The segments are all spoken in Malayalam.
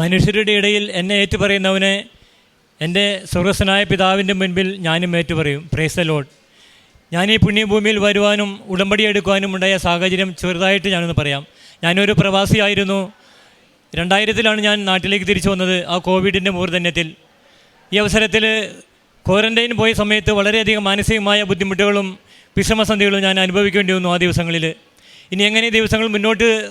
മനുഷ്യരുടെ ഇടയിൽ എന്നെ ഏറ്റുപറയുന്നവനെ എന്റെ സ്വർഗസ്വനായ പിതാവിന്റെ മുൻപിൽ ഞാനും ഏറ്റുപറയും. പ്രേസ് ലോഡ് ഞാൻ ഈ പുണ്യഭൂമിയിൽ വരുവാനും ഉടമ്പടി എടുക്കുവാനും ഉണ്ടായ സാഹചര്യം ചെറുതായിട്ട് ഞാനൊന്ന് പറയാം. ഞാനൊരു പ്രവാസിയായിരുന്നു. രണ്ടായിരത്തിലാണ് ഞാൻ നാട്ടിലേക്ക് തിരിച്ചു വന്നത്. ആ കോവിഡിന്റെ മൂർധന്യത്തിൽ. ഈ അവസരത്തിൽ ക്വാറന്റൈൻ പോയ സമയത്ത് വളരെയധികം മാനസികമായ ബുദ്ധിമുട്ടുകളും വിഷമസന്ധികളും ഞാൻ അനുഭവിക്കേണ്ടി വന്നു ആ ദിവസങ്ങളിൽ. ഇനി എങ്ങനെ ദിവസങ്ങൾ മുന്നോട്ട്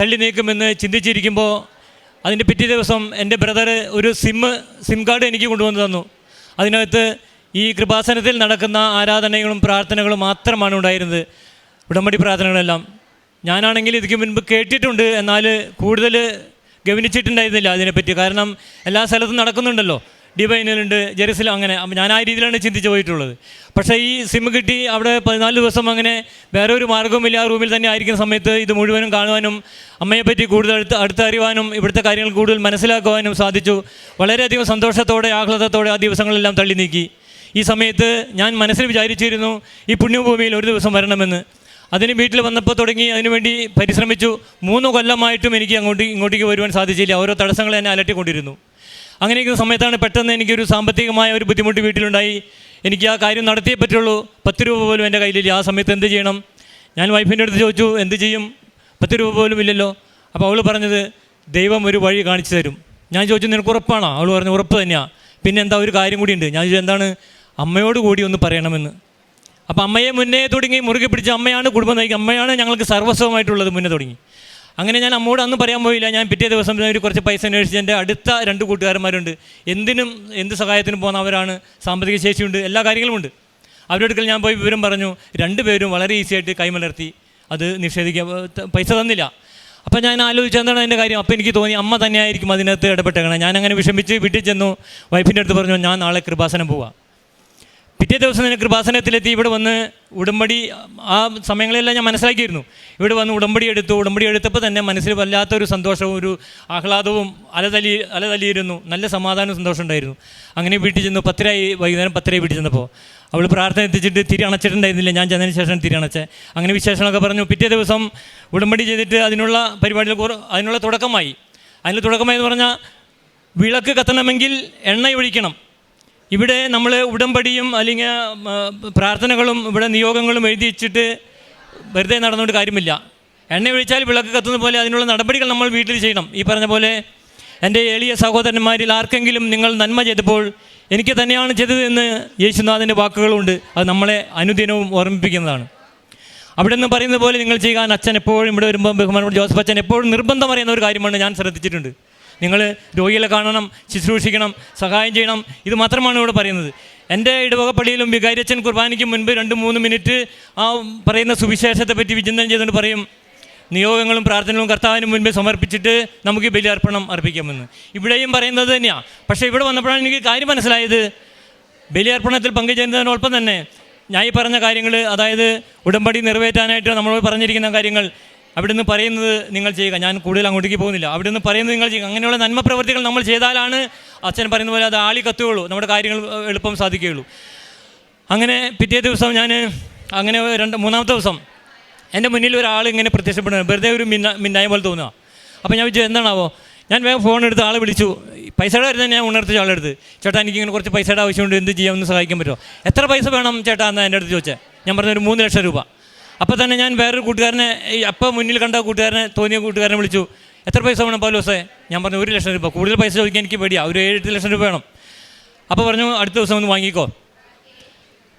തള്ളി നീക്കുമെന്ന് ചിന്തിച്ചിരിക്കുമ്പോൾ അതിന്റെ പിറ്റേ ദിവസം എന്റെ ബ്രദർ ഒരു സിമ്മ് സിം കാർഡ് എനിക്ക് കൊണ്ടുവന്ന് തന്നു. അതിനകത്ത് ഈ കൃപാസനത്തിൽ നടക്കുന്ന ആരാധനകളും പ്രാർത്ഥനകളും മാത്രമാണ് ഉണ്ടായിരുന്നത്. ഉടമ്പടി പ്രാർത്ഥനകളെല്ലാം. ഞാനാണെങ്കിൽ ഇതിക്ക് മുൻപ് കേട്ടിട്ടുണ്ട്. എന്നാൽ കൂടുതൽ ഗവനിച്ചിട്ടുണ്ടായിരുന്നില്ല അതിനെപ്പറ്റി. കാരണം എല്ലാ സ്ഥലത്തും നടക്കുന്നുണ്ടല്ലോ. ഡിവൈനിലുണ്ട് ജെറുസലം അങ്ങനെ. ഞാൻ രീതിയിലാണ് ചിന്തിച്ച് പോയിട്ടുള്ളത്. പക്ഷേ ഈ സിം കിട്ടി അവിടെ പതിനാല് ദിവസം അങ്ങനെ വേറെ ഒരു മാർഗവുമില്ല. ആ റൂമിൽ തന്നെ ആയിരിക്കുന്ന സമയത്ത് ഇത് മുഴുവനും കാണുവാനും അമ്മയെപ്പറ്റി കൂടുതൽ അടുത്ത് അടുത്തറിയുവാനും ഇവിടുത്തെ കാര്യങ്ങൾ കൂടുതൽ മനസ്സിലാക്കുവാനും സാധിച്ചു. വളരെയധികം സന്തോഷത്തോടെ ആഹ്ലാദത്തോടെ ആ ദിവസങ്ങളെല്ലാം തള്ളി നീക്കി. ഈ സമയത്ത് ഞാൻ മനസ്സിൽ വിചാരിച്ചിരുന്നു ഈ പുണ്യഭൂമിയിൽ ഒരു ദിവസം വരണമെന്ന്. അതിന് വീട്ടിൽ വന്നപ്പോൾ തുടങ്ങി അതിനുവേണ്ടി പരിശ്രമിച്ചു. മൂന്ന് കൊല്ലമായിട്ടും എനിക്ക് അങ്ങോട്ട് ഇങ്ങോട്ടേക്ക് വരുവാൻ സാധിച്ചില്ല. ഓരോ തടസ്സങ്ങൾ എന്നെ അലട്ടിക്കൊണ്ടിരുന്നു. അങ്ങനെ ഇരിക്കുന്ന സമയത്താണ് പെട്ടെന്ന് എനിക്കൊരു സാമ്പത്തികമായ ഒരു ബുദ്ധിമുട്ട് വീട്ടിലുണ്ടായി. എനിക്ക് ആ കാര്യം നടത്തിയേ പറ്റുള്ളൂ. പത്ത് രൂപ പോലും എന്റെ കയ്യിലില്ല. ആ സമയത്ത് എന്ത് ചെയ്യണം? ഞാൻ വൈഫിന്റെ അടുത്ത് ചോദിച്ചു എന്ത് ചെയ്യും? പത്ത് രൂപ പോലും ഇല്ലല്ലോ. അപ്പോൾ അവൾ പറഞ്ഞത് ദൈവം ഒരു വഴി കാണിച്ചു തരും. ഞാൻ ചോദിച്ചു നിനക്ക് ഉറപ്പാണോ? അവൾ പറഞ്ഞു ഉറപ്പ് തന്നെയാണ് പിന്നെ എന്താ ഒരു കാര്യം കൂടി ഉണ്ട്. ഞാൻ ചോദിച്ചു എന്താണ്? അമ്മയോട് കൂടി ഒന്ന് പറയണമെന്ന്. അപ്പോൾ അമ്മയെ മുന്നേ തുടങ്ങി മുറുകെ പിടിച്ച് അമ്മയാണ് കുടുംബം നയിക്കുക. അമ്മയാണ് ഞങ്ങൾക്ക് സർവസ്വമായിട്ടുള്ളത് മുന്നേ തുടങ്ങി. അങ്ങനെ ഞാൻ അമ്മോട് അന്ന് പറയാൻ പോയില്ല. ഞാൻ പിറ്റേ ദിവസം ഒരു കുറച്ച് പൈസ അന്വേഷിച്ച് എന്റെ അടുത്ത രണ്ട് കൂട്ടുകാരന്മാരുണ്ട്. എന്തിനും എന്ത് സഹായത്തിനും പോകുന്നവരാണ്. സാമ്പത്തിക ശേഷിയുണ്ട്. എല്ലാ കാര്യങ്ങളുമുണ്ട്. അവരോടുക്കൽ ഞാൻ പോയി വിവരം പറഞ്ഞു. രണ്ടുപേരും വളരെ ഈസി ആയിട്ട് കൈമലർത്തി അത് നിഷേധിക്കാൻ പൈസ തന്നില്ല. അപ്പോൾ ഞാൻ ആലോചിച്ചു എന്താണ് എന്റെ കാര്യം? അപ്പോൾ എനിക്ക് തോന്നി അമ്മ തന്നെയായിരിക്കും അതിനകത്ത് ഇടപെട്ടേക്കണം. ഞാൻ അങ്ങനെ വിഷമിച്ച് വീട്ടിൽ ചെന്നു. വൈഫിന്റെ അടുത്ത് പറഞ്ഞു ഞാൻ നാളെ കൃപാസനം പോവാം. പിറ്റേ ദിവസം തന്നെ കൃപാസനത്തിലെത്തി ഇവിടെ വന്ന് ഉടമ്പടി ആ സമയങ്ങളെല്ലാം ഞാൻ മനസ്സിലാക്കിയിരുന്നു. ഇവിടെ വന്ന് ഉടമ്പടി എടുത്തു ഉടമ്പടി എടുത്തപ്പോൾ തന്നെ മനസ്സിൽ വല്ലാത്തൊരു സന്തോഷവും ഒരു ആഹ്ലാദവും അലതലി അലതലിയിരുന്നു. നല്ല സമാധാനവും സന്തോഷം ഉണ്ടായിരുന്നു. അങ്ങനെ വീട്ടിൽ ചെന്നു പത്തരായി വൈകുന്നേരം പത്തരയായി വീട്ടിൽ ചെന്നപ്പോൾ അവൾ പ്രാർത്ഥന എത്തിച്ചിട്ട് തിരി അണച്ചിട്ടുണ്ടായിരുന്നില്ല. ഞാൻ ചെന്നതിന് ശേഷം തിരി അണച്ചേ അങ്ങനെ വിശേഷങ്ങളൊക്കെ പറഞ്ഞു. പിറ്റേ ദിവസം ഉടമ്പടി ചെയ്തിട്ട് അതിനുള്ള പരിപാടികൾ അതിനുള്ള തുടക്കമായി. അതിന്റെ തുടക്കമായി എന്ന് പറഞ്ഞാൽ വിളക്ക് കത്തണമെങ്കിൽ എണ്ണ ഒഴിക്കണം. ഇവിടെ നമ്മൾ ഉടമ്പടിയും അല്ലെങ്കിൽ പ്രാർത്ഥനകളും ഇവിടെ നിയോഗങ്ങളും എഴുതി വെച്ചിട്ട് വെറുതെ നടന്നുകൊണ്ട് കാര്യമില്ല. എണ്ണ ഒഴിച്ചാൽ വിളക്ക് കത്തുന്ന പോലെ അതിനുള്ള നടപടികൾ നമ്മൾ വീട്ടിൽ ചെയ്യണം. ഈ പറഞ്ഞ പോലെ എന്റെ എളിയ സഹോദരന്മാരിൽ ആർക്കെങ്കിലും നിങ്ങൾ നന്മ ചെയ്തപ്പോൾ എനിക്ക് തന്നെയാണ് ചെയ്തതെന്ന് യേശുനാഥന്റെ വാക്കുകളുണ്ട്. അത് നമ്മളെ അനുദിനവും ഓർമ്മിപ്പിക്കുന്നതാണ്. അവിടെ നിന്ന് പറയുന്നത് പോലെ നിങ്ങൾ ചെയ്യാൻ അച്ഛൻ എപ്പോഴും ഇവിടെ വരുമ്പോൾ ബഹുമാനോട് ജോസഫ് അച്ഛൻ എപ്പോഴും നിർബന്ധം പറയുന്ന ഒരു കാര്യമാണ് ഞാൻ ശ്രദ്ധിച്ചിട്ടുണ്ട്. നിങ്ങൾ രോഗികളെ കാണണം ശുശ്രൂഷിക്കണം സഹായം ചെയ്യണം. ഇത് മാത്രമാണ് ഇവിടെ പറയുന്നത്. എന്റെ ഇടവക പള്ളിയിലും വികാരിയച്ഛൻ കുർബാനയ്ക്ക് മുൻപ് രണ്ട് മൂന്ന് മിനിറ്റ് ആ പറയുന്ന സുവിശേഷത്തെ പറ്റി വിചിന്തനം ചെയ്തുകൊണ്ട് പറയും നിയോഗങ്ങളും പ്രാർത്ഥനകളും കർത്താവിന് മുൻപേ സമർപ്പിച്ചിട്ട് നമുക്ക് ബലിയർപ്പണം അർപ്പിക്കാമെന്ന്. ഇവിടെയും പറയുന്നത് തന്നെയാണ് പക്ഷേ ഇവിടെ വന്നപ്പോഴാണ് എനിക്ക് കാര്യം മനസ്സിലായത്. ബലിയർപ്പണത്തിൽ പങ്കുചേരുന്നതിനോടൊപ്പം തന്നെ ഞാൻ ഈ പറഞ്ഞ കാര്യങ്ങൾ അതായത് ഉടമ്പടി നിറവേറ്റാനായിട്ട് നമ്മൾ പറഞ്ഞിരിക്കുന്ന കാര്യങ്ങൾ അവിടെ നിന്ന് പറയുന്നത് നിങ്ങൾ ചെയ്യുക. ഞാൻ കൂടുതൽ അങ്ങോട്ടേക്ക് പോകുന്നില്ല. അവിടെ നിന്ന് പറയുന്നത് നിങ്ങൾ ചെയ്യുക. അങ്ങനെയുള്ള നന്മ പ്രവർത്തികൾ നമ്മൾ ചെയ്താലാണ് അച്ഛൻ പറയുന്ന പോലെ അത് ആളി കത്തുകയുള്ളൂ. നമ്മുടെ കാര്യങ്ങൾ എളുപ്പം സാധിക്കുകയുള്ളൂ. അങ്ങനെ പിറ്റേ ദിവസം ഞാൻ അങ്ങനെ രണ്ട് മൂന്നാമത്തെ ദിവസം എന്റെ മുന്നിൽ ഒരാൾ ഇങ്ങനെ പ്രത്യക്ഷപ്പെടുന്നത് വെറുതെ ഒരു മിന്ന മിന്നായ പോലെ തോന്നുക. അപ്പോൾ ഞാൻ വിചാരിച്ചു എന്താണാവോ? ഞാൻ വേഗം ഫോൺ എടുത്ത് ആളെ വിളിച്ചു. പൈസയുടെ കാര്യം ഞാൻ ഉണർത്തിച്ച ആളെടുത്ത് ചേട്ടാ എനിക്ക് ഇങ്ങനെ കുറച്ച് പൈസയുടെ ആവശ്യമുണ്ട്. എന്ത് ചെയ്യാമെന്ന് സഹായിക്കാൻ പറ്റുമോ? എത്ര പൈസ വേണം ചേട്ടാ? എന്ന് എന്റെ അടുത്ത് ചോദിച്ചത് ഞാൻ പറഞ്ഞ ഒരു മൂന്ന് ലക്ഷം രൂപ. അപ്പോൾ തന്നെ ഞാൻ വേറൊരു കൂട്ടുകാരനെ അപ്പോൾ അപ്പം മുന്നിൽ കണ്ട കൂട്ടുകാരനെ തോന്നിയ കൂട്ടുകാരനെ വിളിച്ചു. എത്ര പൈസ വേണം പൗലോസേ? ഞാൻ പറഞ്ഞു ഒരു ലക്ഷം രൂപ. കൂടുതൽ പൈസ ചോദിക്കാൻ എനിക്ക് പേടിയാ. ഒരു എട്ട് ലക്ഷം രൂപ വേണം. അപ്പോൾ പറഞ്ഞു അടുത്ത ദിവസം ഒന്ന് വാങ്ങിക്കോ.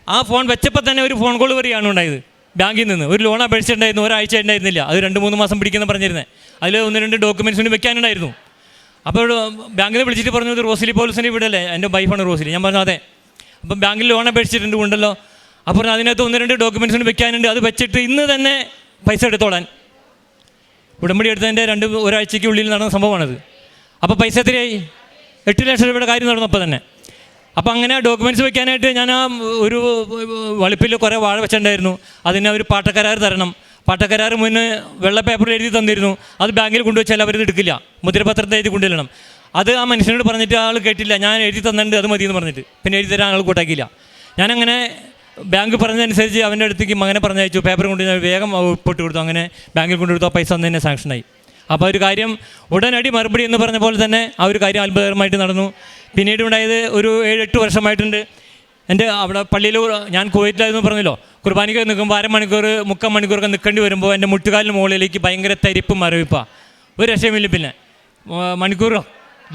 ആ ഫോൺ വെച്ചപ്പോൾ തന്നെ ഒരു ഫോൺ കോൾ വരികയാണ് ഉണ്ടായത്. ബാങ്കിൽ നിന്ന്. ഒരു ലോൺ അപേക്ഷിച്ചിട്ടുണ്ടായിരുന്നു ഒരാഴ്ച ഉണ്ടായിരുന്നില്ല. അത് രണ്ട് മൂന്ന് മാസം പിടിക്കുന്ന പറഞ്ഞിരുന്നത് അതിൽ ഒന്ന് രണ്ട് ഡോക്യുമെന്റ്സിന് വെക്കാനുണ്ടായിരുന്നു. അപ്പോൾ ബാങ്കിൽ വിളിച്ചിട്ട് പറഞ്ഞു ഇത് റോസിലി പോലീസിന്റെ വീടല്ലേ? എന്റെ വൈഫാണ് റോസിലി. ഞാൻ പറഞ്ഞു അതെ. അപ്പം ബാങ്കിൽ ലോൺ അപേക്ഷിച്ചിട്ടുണ്ട് ഉണ്ടല്ലോ. അപ്പോൾ അതിനകത്ത് ഒന്ന് രണ്ട് ഡോക്യുമെന്റ്സിന് വെക്കാനുണ്ട്. അത് വെച്ചിട്ട് ഇന്ന് തന്നെ പൈസ എടുത്തോളാൻ. ഉടമ്പടി എടുത്തതിന്റെ രണ്ട് ഒരാഴ്ചയ്ക്ക് ഉള്ളിൽ നടന്ന സംഭവമാണത്. അപ്പോൾ പൈസ എത്രയായി? എട്ട് ലക്ഷം രൂപയുടെ കാര്യം നടന്നപ്പോൾ തന്നെ. അപ്പോൾ അങ്ങനെ ഡോക്യുമെന്റ്സ് വെക്കാനായിട്ട് ഞാൻ ആ ഒരു വളിപ്പിൽ കുറേ വാഴ വെച്ചിട്ടുണ്ടായിരുന്നു. അതിന് ഒരു പാട്ടക്കരാർ തരണം. പാട്ടക്കരാർ മുന്നേ വെള്ള പേപ്പറിൽ എഴുതി തന്നിരുന്നു. അത് ബാങ്കിൽ കൊണ്ടുവച്ചാൽ അവരത് എടുക്കില്ല. മുദ്രപത്രത്തെ എഴുതി കൊണ്ടുവരണം. അത് ആ മനുഷ്യനോട് പറഞ്ഞിട്ട് ആൾ കേട്ടില്ല. ഞാൻ എഴുതി തന്നിട്ടുണ്ട് അത് മതി എന്ന് പറഞ്ഞിട്ട്. പിന്നെ എഴുതി തരാൻ ആൾ കൂട്ടാക്കിയില്ല. ഞാനങ്ങനെ ബാങ്ക് പറഞ്ഞതനുസരിച്ച് അവന്റെ അടുത്തേക്ക് മകനെ പറഞ്ഞയച്ചു. പേപ്പർ കൊണ്ട് ഞാൻ വേഗം ഒപ്പിട്ട് കൊടുത്തു. അങ്ങനെ ബാങ്കിൽ കൊണ്ടുകൊടുത്തു ആ പൈസ അന്ന് തന്നെ സാങ്ഷനായി അപ്പോൾ ഒരു കാര്യം ഉടനടി മറുപടി എന്ന് പറഞ്ഞ പോലെ തന്നെ ആ ഒരു കാര്യം അത്ഭുതകരമായിട്ട് നടന്നു. പിന്നീട് ഉണ്ടായത് ഒരു ഏഴ് എട്ട് വർഷമായിട്ടുണ്ട്. എന്റെ അവിടെ പള്ളിയിൽ ഞാൻ കുവൈറ്റിലായിരുന്നു പറഞ്ഞല്ലോ. കുർബാനയ്ക്ക് നിൽക്കുമ്പോൾ അരമണിക്കൂർ മുക്കാൽ മണിക്കൂറൊക്കെ നിൽക്കേണ്ടി വരുമ്പോൾ എന്റെ മുട്ടുകാലിന് മുകളിലേക്ക് ഭയങ്കര തരിപ്പും മരവിപ്പാണ് ഒരു രക്ഷയുമില്ല പിന്നെ. മണിക്കൂറോ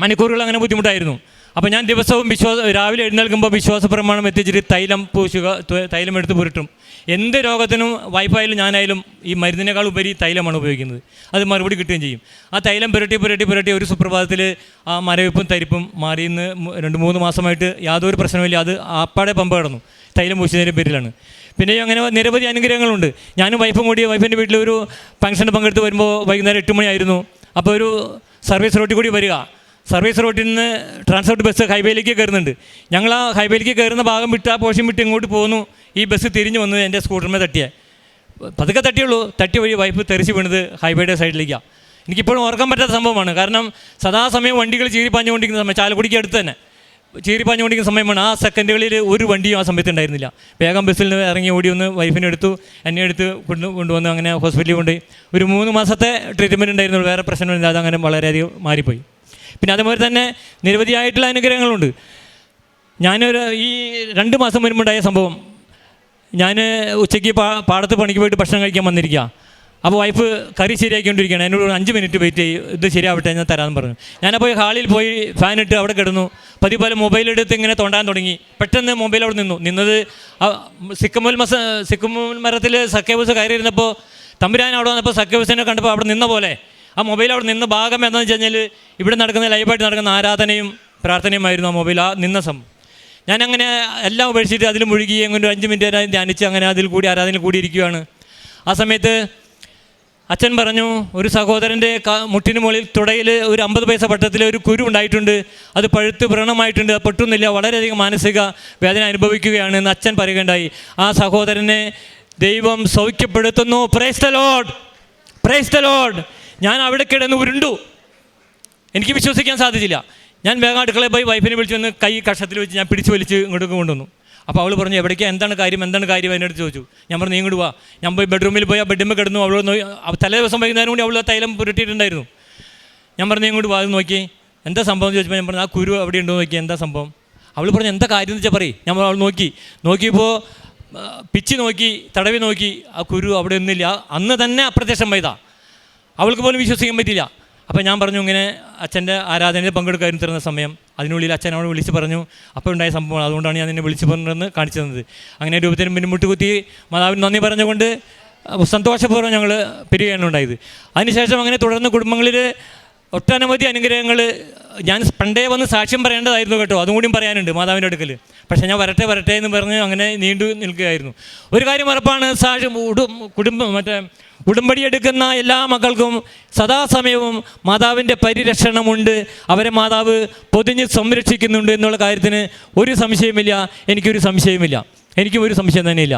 മണിക്കൂറുകൾ അങ്ങനെ ബുദ്ധിമുട്ടായിരുന്നു. അപ്പോൾ ഞാൻ ദിവസവും വിശ്വാസ രാവിലെ എഴുന്നേൽക്കുമ്പോൾ വിശ്വാസ പ്രമാണം എത്തിച്ചിട്ട് തൈലം പൂശുക തൈലം എടുത്ത് പുരട്ടും. എന്ത് രോഗത്തിനും വായ്പായാലും ഞാനായാലും ഈ മരുന്നിനേക്കാൾ ഉപരി തൈലമാണ് ഉപയോഗിക്കുന്നത്. അത് മറുപടി കിട്ടുകയും ചെയ്യും. ആ തൈലം പുരട്ടി പുരട്ടി പുരട്ടി ഒരു സുപ്രഭാതത്തിൽ ആ മരവിപ്പും തരിപ്പും മാറിയെന്ന് രണ്ട് മൂന്ന് മാസമായിട്ട് യാതൊരു പ്രശ്നമില്ല അത് ആപ്പാടെ പമ്പ കിടന്നു. തൈലം പൂശുന്നതിന്റെ പേരിലാണ്. പിന്നെ അങ്ങനെ നിരവധി അനുഗ്രഹങ്ങളുണ്ട്. ഞാനും വൈഫും കൂടി വൈഫിന്റെ വീട്ടിൽ ഒരു ഫംഗ്ഷന് പങ്കെടുത്ത് വരുമ്പോൾ വൈകുന്നേരം എട്ട് മണിയായിരുന്നു. അപ്പോൾ ഒരു സർവീസ് റോട്ടിൽ കൂടി വരിക. സർവീസ് റോട്ടിൽ നിന്ന് ട്രാൻസ്പോർട്ട് ബസ് ഹൈവേയിലേക്ക് കയറുന്നുണ്ട്. ഞങ്ങൾ ആ ഹൈവേയിലേക്ക് കയറുന്ന ഭാഗം വിട്ട് ആ പോഷൻ വിട്ട് ഇങ്ങോട്ട് പോന്നു. ഈ ബസ് തിരിഞ്ഞു വന്നത് എന്റെ സ്കൂട്ടറിനെ തട്ടിയേ. പതുക്കെ തട്ടിയുള്ളൂ തട്ടി വഴി വൈഫ് തെറിച്ച് വീണത് ഹൈവേയുടെ സൈഡിലേക്കാണ് എനിക്കിപ്പോഴും ഓർക്കാൻ പറ്റാത്ത സംഭവമാണ്. കാരണം സദാസമയം വണ്ടികൾ ചീരിപ്പാഞ്ഞുകൊണ്ടിരിക്കുന്ന സമയം ചാലക്കുടിക്ക് അടുത്ത് തന്നെ. ചീരിപ്പാഞ്ഞുകൊണ്ടിരിക്കുന്ന സമയമാണ് ആ സെക്കൻഡുകളിൽ ഒരു വണ്ടിയും ആ സമയത്ത് ഉണ്ടായിരുന്നില്ല. വേഗം ബസ്സിൽ നിന്ന് ഇറങ്ങി ഓടി ഒന്ന് വൈഫിനെ എടുത്തു. എന്നെ എടുത്ത് കൊണ്ട് കൊണ്ടുവന്ന് അങ്ങനെ ഹോസ്പിറ്റലിൽ കൊണ്ടുപോയി. ഒരു മൂന്ന് മാസത്തെ ട്രീറ്റ്മെന്റ് ഉണ്ടായിരുന്നുള്ളൂ. വേറെ പ്രശ്നമില്ലാതെ അങ്ങനെ വളരെയധികം മാറിപ്പോയി. പിന്നെ അതുപോലെ തന്നെ നിരവധിയായിട്ടുള്ള അനുഗ്രഹങ്ങളുണ്ട്. ഞാനൊരു ഈ രണ്ട് മാസം മുൻപുണ്ടായ സംഭവം. ഞാൻ ഉച്ചയ്ക്ക് പാ പാടത്ത് പണിക്ക് പോയിട്ട് ഭക്ഷണം കഴിക്കാൻ വന്നിരിക്കുക അപ്പോൾ വൈഫ് കറി ശരിയാക്കിക്കൊണ്ടിരിക്കുകയാണ്. എന്നോട് അഞ്ച് മിനിറ്റ് വെയിറ്റ് ചെയ്യും ഇത് ശരിയാവട്ടെ ഞാൻ തരാമെന്ന് പറഞ്ഞു. ഞാനപ്പോൾ ഹാളിൽ പോയി ഫാൻ ഇട്ട് അവിടെ കിടന്നു. പതിവ് പോലെ മൊബൈലെടുത്ത് ഇങ്ങനെ തോണ്ടാൻ തുടങ്ങി. പെട്ടെന്ന് മൊബൈൽ അവിടെ നിന്നു. നിന്നത് സിക്കമുൽ മസ സിക്കമുൽ മരത്തിൽ സക്കേബസ് കയറിയിരുന്നപ്പോൾ തമ്പുരാൻ അവിടെ വന്നപ്പോൾ സക്കേബസിനെ കണ്ടപ്പോൾ അവിടെ നിന്ന പോലെ ആ മൊബൈൽ അവിടെ നിന്ന ഭാഗം എന്താണെന്ന് വെച്ച് കഴിഞ്ഞാൽ ഇവിടെ നടക്കുന്ന ലൈവായിട്ട് നടക്കുന്ന ആരാധനയും പ്രാർത്ഥനയുമായിരുന്നു ആ മൊബൈൽ ആ നിന്ന സംഭവം. ഞാൻ അങ്ങനെ എല്ലാം ഉപേക്ഷിച്ചിട്ട് അതിൽ മുഴുകി അങ്ങനെ ഒരു അഞ്ച് മിനിറ്റ് ധ്യാനിച്ച് അങ്ങനെ അതിൽ കൂടി ആരാധനയിൽ കൂടി ഇരിക്കുകയാണ് ആ സമയത്ത് അച്ഛൻ പറഞ്ഞു ഒരു സഹോദരന്റെ മുട്ടിന് മുകളിൽ തുടയിൽ ഒരു അമ്പത് പൈസ പട്ടത്തിൽ ഒരു കുരു ഉണ്ടായിട്ടുണ്ട്. അത് പഴുത്ത് വ്രണമായിട്ടുണ്ട് പൊട്ടുന്നില്ല വളരെയധികം മാനസിക വേദന അനുഭവിക്കുകയാണ് എന്ന് അച്ഛൻ പറയുകയുണ്ടായി. ആ സഹോദരനെ ദൈവം സൗഖ്യപ്പെടുത്തുന്നു. പ്രൈസ് ദ ഞാൻ അവിടെ കിടന്ന് ഉരുണ്ടു. എനിക്ക് വിശ്വസിക്കാൻ സാധിച്ചില്ല. ഞാൻ വേഗം അടുക്കളയിൽ പോയി വൈഫിനെ വിളിച്ചു വന്ന് കൈ കഷത്തിൽ വെച്ച് ഞാൻ പിടിച്ച് വലിച്ച് ഇങ്ങോട്ട് കൊണ്ടുവന്നു. അപ്പോൾ അവൾ പറഞ്ഞു എവിടേക്കാ? എന്താണ് കാര്യം? എന്താണ് കാര്യം? എന്നോട് ചോദിച്ചു. ഞാൻ പറഞ്ഞു ഇങ്ങോട്ട് വാ. ഞാൻ പോയി ബെഡ്റൂമിൽ പോയി ആ ബെഡ്റൂമിൽ കിടന്നു. അവൾ തലേ ദിവസം വൈകുന്നേരം കൂടി അവൾ തൈലം പുരട്ടിയിട്ടുണ്ടായിരുന്നു. ഞാൻ പറഞ്ഞു "നീ ഇങ്ങോട്ട് വാ നോക്കി എന്താ സംഭവം എന്ന് ചോദിച്ചപ്പോൾ ഞാൻ പറഞ്ഞു ആ കുരു അവിടെ ഉണ്ടോ? നോക്കി എന്താ സംഭവം? അവൾ പറഞ്ഞു എന്താ കാര്യം? എന്ന് വെച്ചാൽ പറയും. ഞാൻ അവൾ നോക്കി. നോക്കിയപ്പോൾ പിച്ച് നോക്കി തടവി നോക്കി ആ കുരു അവിടെ ഒന്നുമില്ല. അന്ന് തന്നെ അപ്രത്യക്ഷമായതാ അവൾക്ക് പോലും വിശ്വസിക്കാൻ പറ്റില്ല അപ്പോൾ ഞാൻ പറഞ്ഞു ഇങ്ങനെ അച്ഛന്റെ ആരാധനയിൽ പങ്കെടുക്കാൻ തരുന്ന സമയം. അതിനുള്ളിൽ അച്ഛൻ അവൾ വിളിച്ച് പറഞ്ഞു. അപ്പോൾ ഉണ്ടായ സംഭവമാണ് അതുകൊണ്ടാണ് ഞാൻ നിന്നെ വിളിച്ച് പറഞ്ഞതെന്ന് കാണിച്ചു തന്നത്. അങ്ങനെ രൂപത്തിന് മുന്നിട്ട് കുത്തി മാതാവിന് നന്ദി പറഞ്ഞുകൊണ്ട് സന്തോഷപൂർവം ഞങ്ങൾ പിരിയുകയാണ് ഉണ്ടായത്. അതിനുശേഷം അങ്ങനെ തുടർന്ന് കുടുംബങ്ങളിൽ ഒട്ടനവധി അനുഗ്രഹങ്ങൾ ഞാൻ പണ്ടേ വന്ന് സാക്ഷ്യം പറയേണ്ടതായിരുന്നു കേട്ടോ. അതും കൂടിയും പറയാനുണ്ട് മാതാവിന്റെ അടുക്കൽ. പക്ഷേ ഞാൻ വരട്ടെ വരട്ടെ എന്ന് പറഞ്ഞ് അങ്ങനെ നീണ്ടു നിൽക്കുകയായിരുന്നു. ഒരു കാര്യം ഉറപ്പാണ് സാക്ഷ്യം ഉടും കുടുംബം മറ്റേ ഉടമ്പടി എടുക്കുന്ന എല്ലാ മക്കൾക്കും സദാസമയവും മാതാവിന്റെ പരിരക്ഷണമുണ്ട്. അവരെ മാതാവ് പൊതിഞ്ഞ് സംരക്ഷിക്കുന്നുണ്ട് എന്നുള്ള കാര്യത്തിന് ഒരു സംശയമില്ല എനിക്കൊരു സംശയമില്ല എനിക്കും ഒരു സംശയം തന്നെയില്ല.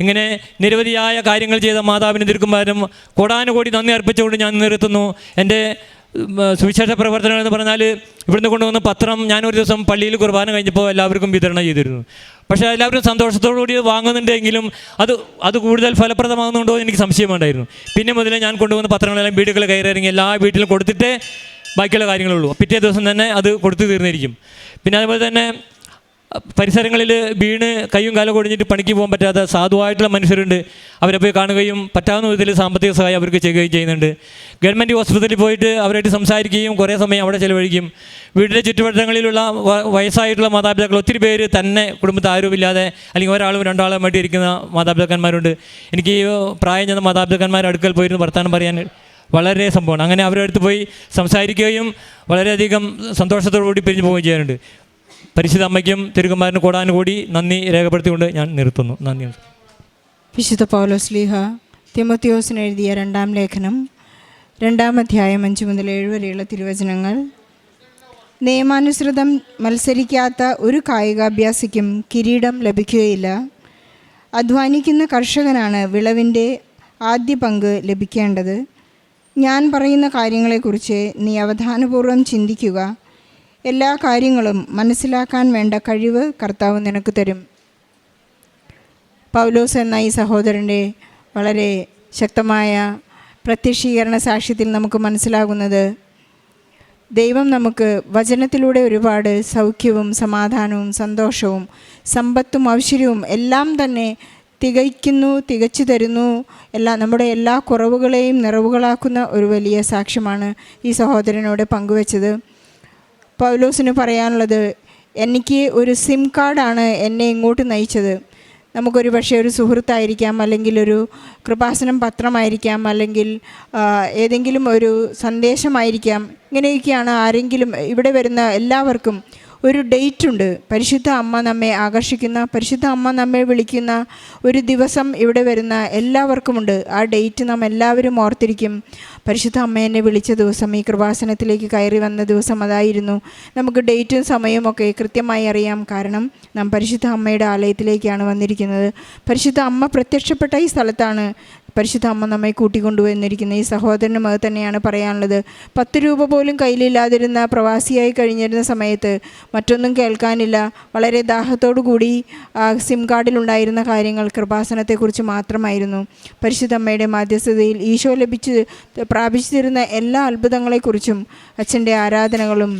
ഇങ്ങനെ നിരവധിയായ കാര്യങ്ങൾ ചെയ്ത മാതാവിന് തിരുക്കുമാരും കോടാനുകോടി നന്ദി അർപ്പിച്ചുകൊണ്ട് ഞാൻ നിർത്തുന്നു. എന്റെ സുവിശേഷ പ്രവർത്തനം എന്ന് പറഞ്ഞാൽ ഇവിടുന്ന് കൊണ്ടുവന്ന പത്രം ഞാനൊരു ദിവസം പള്ളിയിൽ കുർബാന കഴിഞ്ഞപ്പോൾ എല്ലാവർക്കും വിതരണം ചെയ്തിരുന്നു. പക്ഷേ എല്ലാവരും സന്തോഷത്തോടു കൂടി വാങ്ങുന്നുണ്ടെങ്കിലും അത് അത് കൂടുതൽ ഫലപ്രദമാകുന്നുണ്ടോ എന്ന് എനിക്ക് സംശയമുണ്ടായിരുന്നു പിന്നെ മുതൽ ഞാൻ കൊണ്ടുവന്ന പത്രങ്ങളെല്ലാം വീടുകൾ കയറിയിറങ്ങി എല്ലാ വീട്ടിലും കൊടുത്തിട്ടേ ബാക്കിയുള്ള കാര്യങ്ങളുള്ളൂ പിറ്റേ ദിവസം തന്നെ അത് കൊടുത്തു തീർന്നിരിക്കും. പിന്നെ അതുപോലെ തന്നെ പരിസരങ്ങളിൽ വീണ് കൈയും കാലും കൊടിഞ്ഞിട്ട് പണിക്ക് പോകാൻ പറ്റാത്ത സാധുവായിട്ടുള്ള മനുഷ്യരുണ്ട്. അവരെ പോയി കാണുകയും പറ്റാവുന്ന വിധത്തിൽ സാമ്പത്തിക സഹായം അവർക്ക് ചെയ്യുകയും ചെയ്യുന്നുണ്ട്. ഗവൺമെന്റ് ഹോസ്പിറ്റലിൽ പോയിട്ട് അവരായിട്ട് സംസാരിക്കുകയും കുറേ സമയം അവിടെ ചിലവഴിക്കും. വീട്ടിലെ ചുറ്റുവട്ടങ്ങളിലുള്ള വയസ്സായിട്ടുള്ള മാതാപിതാക്കൾ ഒത്തിരി പേര് തന്നെ കുടുംബത്തിൽ ആരുമില്ലാതെ അല്ലെങ്കിൽ ഒരാളും രണ്ടാളും വേണ്ടി ഇരിക്കുന്ന മാതാപിതാക്കന്മാരുണ്ട്. എനിക്ക് പ്രായം ചെന്ന മാതാപിതാക്കന്മാർ അടുക്കൽ പോയിരുന്നു വർത്തമാനം പറയാൻ വളരെ സംഭവമാണ്. അങ്ങനെ അവരുടെ അടുത്ത് പോയി സംസാരിക്കുകയും വളരെയധികം സന്തോഷത്തോടു കൂടി പിരിഞ്ഞു പോവുകയും ചെയ്യാറുണ്ട്. പരിശുദ്ധ അമ്മയ്ക്കും തിരുകുമാരന് കൂടാനുകൂടി നന്ദി രേഖപ്പെടുത്തിക്കൊണ്ട് ഞാൻ നിർത്തുന്നു. നന്ദി. വിശുദ്ധ പൗലോസ്ലീഹ തിമത്യോസിന് എഴുതിയ രണ്ടാം ലേഖനം രണ്ടാം അധ്യായം അഞ്ച് മുതൽ ഏഴ് വരെയുള്ള തിരുവചനങ്ങൾ. നിയമാനുസൃതം മത്സരിക്കാത്ത ഒരു കായികാഭ്യാസിക്കും കിരീടം ലഭിക്കുകയില്ല. അധ്വാനിക്കുന്ന കർഷകനാണ് വിളവിന്റെ ആദ്യ പങ്ക് ലഭിക്കേണ്ടത്. ഞാൻ പറയുന്ന കാര്യങ്ങളെക്കുറിച്ച് നീ അവധാനപൂർവം ചിന്തിക്കുക. എല്ലാ കാര്യങ്ങളും മനസ്സിലാക്കാൻ വേണ്ട കഴിവ് കർത്താവ് നിനക്ക് തരും. പൗലോസ് എന്ന ഈ സഹോദരന്റെ വളരെ ശക്തമായ പ്രത്യക്ഷീകരണ സാക്ഷ്യത്തിൽ നമുക്ക് മനസ്സിലാകുന്നത് ദൈവം നമുക്ക് വചനത്തിലൂടെ ഒരുപാട് സൗഖ്യവും സമാധാനവും സന്തോഷവും സമ്പത്തും ഐശ്വര്യവും എല്ലാം തന്നെ തികയ്ക്കുന്നു തികച്ചു തരുന്നു. എല്ലാ നമ്മുടെ എല്ലാ കുറവുകളെയും നിറവുകളാക്കുന്ന ഒരു വലിയ സാക്ഷ്യമാണ് ഈ സഹോദരനോട് പങ്കുവച്ചത്. പൗലോസിന് പറയാനുള്ളത് എനിക്ക് ഒരു സിം കാർഡാണ് എന്നെ ഇങ്ങോട്ട് നയിച്ചത്. നമുക്കൊരു പക്ഷേ ഒരു സുഹൃത്തായിരിക്കാം അല്ലെങ്കിൽ ഒരു കൃപാസനം പത്രമായിരിക്കാം അല്ലെങ്കിൽ ഏതെങ്കിലും ഒരു സന്ദേശമായിരിക്കാം. ഇങ്ങനെയൊക്കെയാണ് ആരെങ്കിലും ഇവിടെ വരുന്ന എല്ലാവർക്കും ഒരു ഡേറ്റ് ഉണ്ട്. പരിശുദ്ധ അമ്മ നമ്മെ ആകർഷിക്കുന്ന പരിശുദ്ധ അമ്മ നമ്മെ വിളിക്കുന്ന ഒരു ദിവസം ഇവിടെ വരുന്ന എല്ലാവർക്കുമുണ്ട് ആ ഡേറ്റ് നാം എല്ലാവരും ഓർത്തിരിക്കും. പരിശുദ്ധ അമ്മ എന്നെ വിളിച്ച ദിവസം ഈ കൃപാസനത്തിലേക്ക് കയറി വന്ന ദിവസം അതായിരുന്നു. നമുക്ക് ഡേറ്റും സമയവും ഒക്കെ കൃത്യമായി അറിയാം. കാരണം നാം പരിശുദ്ധ അമ്മയുടെ ആലയത്തിലേക്കാണ് വന്നിരിക്കുന്നത്. പരിശുദ്ധ അമ്മ പ്രത്യക്ഷപ്പെട്ട ഈ സ്ഥലത്താണ് പരിശുദ്ധ അമ്മ നമ്മെ കൂട്ടിക്കൊണ്ടുവന്നിരിക്കുന്ന ഈ സഹോദരനും അത് തന്നെയാണ് പറയാനുള്ളത്. പത്ത് രൂപ പോലും കയ്യിലില്ലാതിരുന്ന പ്രവാസിയായി കഴിഞ്ഞിരുന്ന സമയത്ത് മറ്റൊന്നും കേൾക്കാനില്ല. വളരെ ദാഹത്തോടു കൂടി സിം കാർഡിലുണ്ടായിരുന്ന കാര്യങ്ങൾ കൃപാസനത്തെക്കുറിച്ച് മാത്രമായിരുന്നു. പരിശുദ്ധ അമ്മയുടെ മാധ്യസ്ഥതയിൽ ഈശോ ലഭിച്ച് പ്രാപിച്ചിരുന്ന എല്ലാ അത്ഭുതങ്ങളെക്കുറിച്ചും അച്ഛന്റെ ആരാധനകളും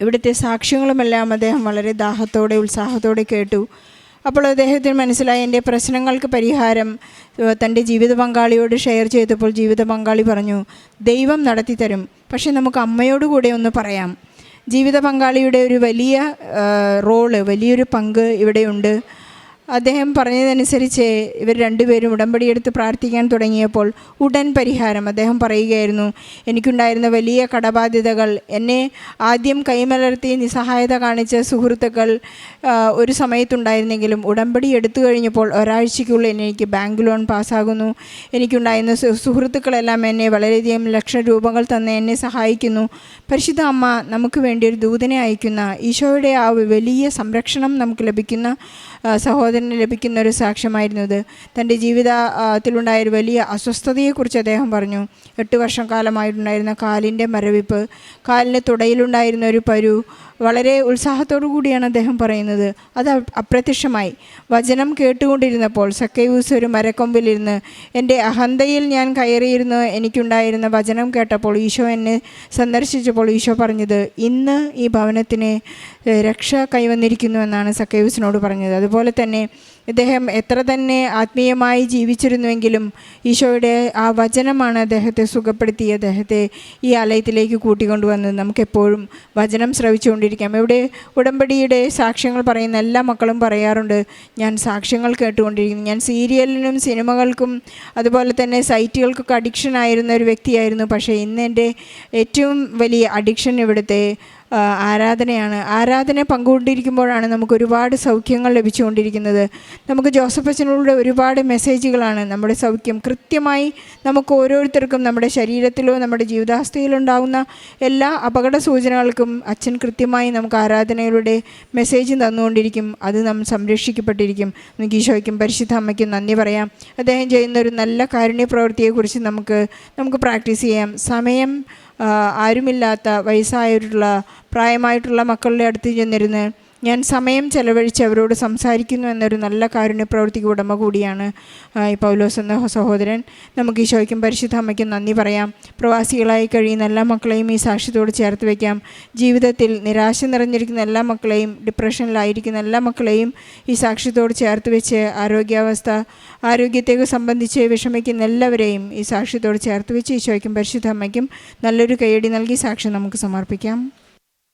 ഇവിടുത്തെ സാക്ഷ്യങ്ങളുമെല്ലാം അദ്ദേഹം വളരെ ദാഹത്തോടെ ഉത്സാഹത്തോടെ കേട്ടു. അപ്പോൾ അദ്ദേഹത്തിന് മനസ്സിലായി എന്റെ പ്രശ്നങ്ങൾക്ക് പരിഹാരം തന്റെ ജീവിത പങ്കാളിയോട് ഷെയർ ചെയ്തപ്പോൾ ജീവിത പങ്കാളി പറഞ്ഞു ദൈവം നടത്തി തരും പക്ഷേ നമുക്ക് അമ്മയോടുകൂടെ ഒന്ന് പറയാം. ജീവിത പങ്കാളിയുടെ ഒരു വലിയ റോൾ വലിയൊരു പങ്ക് ഇവിടെയുണ്ട്. അദ്ദേഹം പറഞ്ഞതനുസരിച്ച് ഇവർ രണ്ടുപേരും ഉടമ്പടിയെടുത്ത് പ്രാർത്ഥിക്കാൻ തുടങ്ങിയപ്പോൾ ഉടൻ പരിഹാരം അദ്ദേഹം പറയുകയായിരുന്നു. എനിക്കുണ്ടായിരുന്ന വലിയ കടബാധ്യതകൾ എന്നെ ആദ്യം കൈമലർത്തി നിസ്സഹായത കാണിച്ച സുഹൃത്തുക്കൾ ഒരു സമയത്തുണ്ടായിരുന്നെങ്കിലും ഉടമ്പടി എടുത്തു കഴിഞ്ഞപ്പോൾ ഒരാഴ്ചയ്ക്കുള്ളിൽ എനിക്ക് ബാങ്ക് ലോൺ പാസ്സാകുന്നു. എനിക്കുണ്ടായിരുന്ന സുഹൃത്തുക്കളെല്ലാം എന്നെ വളരെയധികം ലക്ഷം രൂപകൾ തന്ന് എന്നെ സഹായിക്കുന്നു. പരിശുദ്ധ അമ്മ നമുക്ക് വേണ്ടി ഒരു ദൂതനെ അയക്കുന്ന ഈശോയുടെ ആ വലിയ സംരക്ഷണം നമുക്ക് ലഭിക്കുന്ന ആ, സഹോദരന് ലഭിക്കുന്ന ഒരു സാക്ഷ്യമായിരുന്നു ഇത്. തന്റെ ജീവിതത്തിലുണ്ടായ ഒരു വലിയ അസ്വസ്ഥതയെക്കുറിച്ച് അദ്ദേഹം പറഞ്ഞു. എട്ട് വർഷം കാലമായിട്ടുണ്ടായിരുന്ന കാലിന്റെ മരവിപ്പ് കാലിന് തുടയിലുണ്ടായിരുന്ന ഒരു പരു വളരെ ഉത്സാഹത്തോടു കൂടിയാണ് അദ്ദേഹം പറയുന്നത്. അത് അപ്രത്യക്ഷമായി. വചനം കേട്ടുകൊണ്ടിരുന്നപ്പോൾ സക്കയൂസ് ഒരു മരക്കൊമ്പിലിരുന്ന് എന്റെ അഹന്തയിൽ ഞാൻ കയറിയിരുന്ന് എനിക്കുണ്ടായിരുന്ന വചനം കേട്ടപ്പോൾ ഈശോ എന്നെ സന്ദർശിച്ചപ്പോൾ ഈശോ പറഞ്ഞത് ഇന്ന് ഈ ഭവനത്തിന് രക്ഷ കൈവന്നിരിക്കുന്നു എന്നാണ് സക്കയൂസിനോട് പറഞ്ഞത്. അതുപോലെ തന്നെ ഇദ്ദേഹം എത്ര തന്നെ ആത്മീയമായി ജീവിച്ചിരുന്നുവെങ്കിലും ഈശോയുടെ ആ വചനമാണ് അദ്ദേഹത്തെ സുഖപ്പെടുത്തി അദ്ദേഹത്തെ ഈ ആലയത്തിലേക്ക് കൂട്ടിക്കൊണ്ടുവന്നത്. നമുക്കെപ്പോഴും വചനം ശ്രവിച്ചുകൊണ്ടിരിക്കാം. ഇവിടെ ഉടമ്പടിയുടെ സാക്ഷ്യങ്ങൾ പറയുന്ന എല്ലാ മക്കളും പറയാറുണ്ട് ഞാൻ സാക്ഷ്യങ്ങൾ കേട്ടുകൊണ്ടിരിക്കുന്നു. ഞാൻ സീരിയലിനും സിനിമകൾക്കും അതുപോലെ തന്നെ സൈറ്റുകൾക്കൊക്കെ അഡിക്ഷൻ ആയിരുന്ന ഒരു വ്യക്തിയായിരുന്നു. പക്ഷേ ഇന്ന് എന്റെ ഏറ്റവും വലിയ അഡിക്ഷൻ ഇവിടുത്തെ ആരാധനയാണ്. ആരാധന പങ്കുകൊണ്ടിരിക്കുമ്പോഴാണ് നമുക്ക് ഒരുപാട് സൗഖ്യങ്ങൾ ലഭിച്ചുകൊണ്ടിരിക്കുന്നത്. നമുക്ക് ജോസഫ് അച്ഛനോട് ഒരുപാട് മെസ്സേജുകളാണ് നമ്മുടെ സൗഖ്യം. കൃത്യമായി നമുക്ക് ഓരോരുത്തർക്കും നമ്മുടെ ശരീരത്തിലോ നമ്മുടെ ജീവിതാവസ്ഥയിലോ ഉണ്ടാകുന്ന എല്ലാ അപകട സൂചനകൾക്കും അച്ഛൻ കൃത്യമായി നമുക്ക് ആരാധനയിലൂടെ മെസ്സേജ് തന്നുകൊണ്ടിരിക്കും. അത് നാം സംരക്ഷിക്കപ്പെട്ടിരിക്കും. നമുക്ക് ഈശോയ്ക്കും പരിശുദ്ധ അമ്മയ്ക്കും നന്ദി പറയാം. അദ്ദേഹം ചെയ്യുന്ന ഒരു നല്ല കാരുണ്യ പ്രവൃത്തിയെക്കുറിച്ച് നമുക്ക് നമുക്ക് പ്രാക്ടീസ് ചെയ്യാം. സമയം ആരുമില്ലാത്ത വയസ്സായിട്ടുള്ള പ്രായമായിട്ടുള്ള മക്കളുടെ അടുത്ത് ചെന്നിരുന്ന് ഞാൻ സമയം ചെലവഴിച്ച് അവരോട് സംസാരിക്കുന്നു എന്നൊരു നല്ല കാരുണ്യ പ്രവൃത്തിക്ക് ഉടമ കൂടിയാണ് ഈ പൗലോസ് എന്ന സഹോദരൻ. നമുക്ക് ഈശോയ്ക്കും പരിശുദ്ധ അമ്മയ്ക്കും നന്ദി പറയാം. പ്രവാസികളായി കഴിയുന്ന എല്ലാ മക്കളെയും ഈ സാക്ഷ്യത്തോട് ചേർത്ത് വയ്ക്കാം ജീവിതത്തിൽ നിരാശ നിറഞ്ഞിരിക്കുന്ന എല്ലാ മക്കളെയും ഡിപ്രഷനിലായിരിക്കുന്ന എല്ലാ മക്കളെയും ഈ സാക്ഷ്യത്തോട് ചേർത്ത് വെച്ച് ആരോഗ്യാവസ്ഥ ആരോഗ്യത്തേക്ക് സംബന്ധിച്ച് വിഷമിക്കുന്ന എല്ലാവരെയും ഈ സാക്ഷ്യത്തോട് ചേർത്ത് വെച്ച് ഈശോയ്ക്കും പരിശുദ്ധ അമ്മയ്ക്കും നല്ലൊരു കൈയടി നൽകി സാക്ഷ്യം നമുക്ക് സമർപ്പിക്കാം.